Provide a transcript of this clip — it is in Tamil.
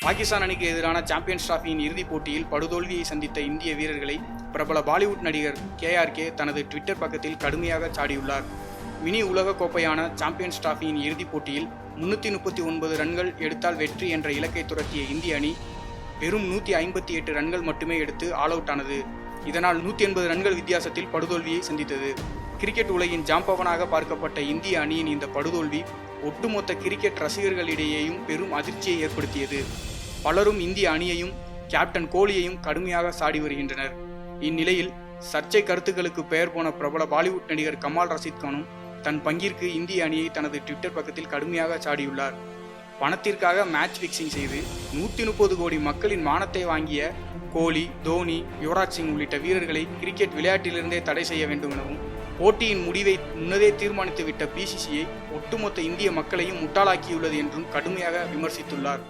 பாகிஸ்தான் அணிக்கு எதிரான சாம்பியன்ஸ் டிராஃபியின் இறுதிப் போட்டியில் படுதோல்வியை சந்தித்த இந்திய வீரர்களை பிரபல பாலிவுட் நடிகர் கேஆர்கே தனது ட்விட்டர் பக்கத்தில் கடுமையாக சாடியுள்ளார். மினி உலகக் கோப்பையான சாம்பியன்ஸ் டிராஃபியின் இறுதிப் போட்டியில் முன்னூற்றி முப்பத்தி ஒன்பது ரன்கள் எடுத்தால் வெற்றி என்ற இலக்கை துரத்திய இந்திய அணி வெறும் நூற்றி ஐம்பத்தி எட்டு ரன்கள் மட்டுமே எடுத்து ஆல் அவுட் ஆனது. இதனால் நூற்றி எண்பது ரன்கள் வித்தியாசத்தில் படுதோல்வியை சந்தித்தது. கிரிக்கெட் உலகின் ஜாம்பவனாக பார்க்கப்பட்ட இந்திய அணியின் இந்த படுதோல்வி ஒட்டுமொத்த கிரிக்கெட் ரசிகர்களிடையேயும் பெரும் அதிர்ச்சியை ஏற்படுத்தியது. பலரும் இந்திய அணியையும் கேப்டன் கோலியையும் கடுமையாக சாடி வருகின்றனர். இந்நிலையில் சர்ச்சை கருத்துக்களுக்கு பெயர் போன பிரபல பாலிவுட் நடிகர் கமால் ரஷீத் கானும் தன் பங்கிற்கு இந்திய அணியை தனது ட்விட்டர் பக்கத்தில் கடுமையாக சாடியுள்ளார். பணத்திற்காக மேட்ச் ஃபிக்சிங் செய்து நூற்றி முப்பது கோடி மக்களின் மானத்தை வாங்கிய கோலி தோனி யுவராஜ் சிங் உள்ளிட்ட வீரர்களை கிரிக்கெட் விளையாட்டிலிருந்தே தடை செய்ய வேண்டும் எனவும் போட்டியின் முடிவை முன்னதே தீர்மானித்துவிட்ட பிசிசிஐ ஒட்டுமொத்த இந்திய மக்களையும் முட்டாளாக்கியுள்ளது என்றும் கடுமையாக விமர்சித்துள்ளார்.